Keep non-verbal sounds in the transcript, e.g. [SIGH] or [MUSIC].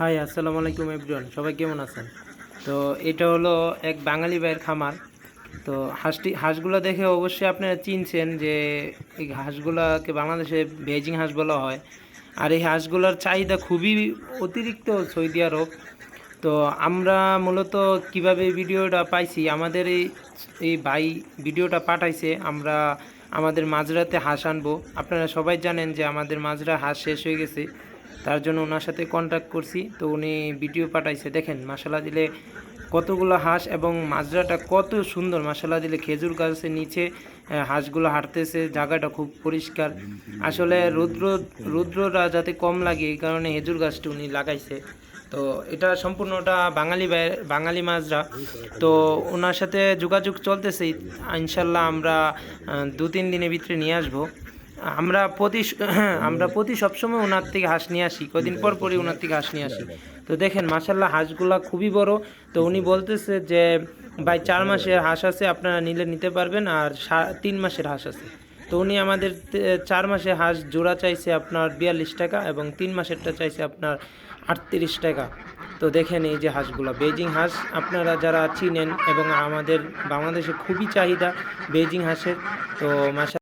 High, আসসালামু আলাইকুম everyone সবাই কেমন আছেন? তো এটা হলো এক বাঙালি ভাইয়ের খামার। তো হাঁসটি হাঁসগুলো দেখে অবশ্যই আপনারা চিনছেন যে এই হাঁসগুলোকে বাংলাদেশে বেজিং হাঁস বলা হয়। আর এই হাঁসগুলোর চাহিদা খুবই অতিরিক্ত সৌদি আরব। তো আমরা মূলত কীভাবে ভিডিওটা পাইছি, আমাদের এই এই ভাই ভিডিওটা পাঠাইছে, আমরা আমাদের মাঝরাতে হাঁস আনব। আপনারা সবাই জানেন যে আমাদের মাঝরা হাঁস শেষ হয়ে গেছে। তার জন্য ওনার সাথে কন্ট্যাক্ট করছি। তো উনি ভিডিও পাঠাইছে। দেখেন মশালা দিলে কতগুলো হাঁস এবং মাজরাটা কত সুন্দর। মশালা দিলে খেজুর গাছের নিচে হাঁসগুলো হাঁটতেছে। জায়গাটা খুব পরিষ্কার। আসলে রুদ্র, রুদ্রটা যাতে কম লাগে, এই কারণে খেজুর গাছটা উনি লাগাইছে। তো এটা সম্পূর্ণটা বাঙালি বাঙালি মাজরা। তো ওনার সাথে যোগাযোগ চলতেছে। ইনশাল্লাহ আমরা দু তিন দিনের ভিতরে নিয়ে আসব। আমরা প্রতি [CLEARS THROAT] আমরা প্রতি সবসময় ওনার থেকে হাঁস নিয়ে আসি, কদিন পর পরই ওনার থেকে হাঁস নিয়ে আসি। তো দেখেন মাসাল্লাহ হাঁসগুলা খুবই বড়। তো উনি বলতেছে যে, ভাই, চার মাসের হাঁস আছে, আপনারা নিলে নিতে পারবেন, আর তিন মাসের হাঁস আছে। তো উনি আমাদের চার মাসের হাঁস জোড়া চাইছে আপনার বিয়াল্লিশ টাকা এবং তিন মাসেরটা চাইছে আপনার আটত্রিশ টাকা। তো দেখেন এই যে হাঁসগুলো। বেজিং হাঁস আপনারা যারা চিনেন এবং আমাদের বাংলাদেশে খুবই চাহিদা বেজিং হাঁসের, তো মাসা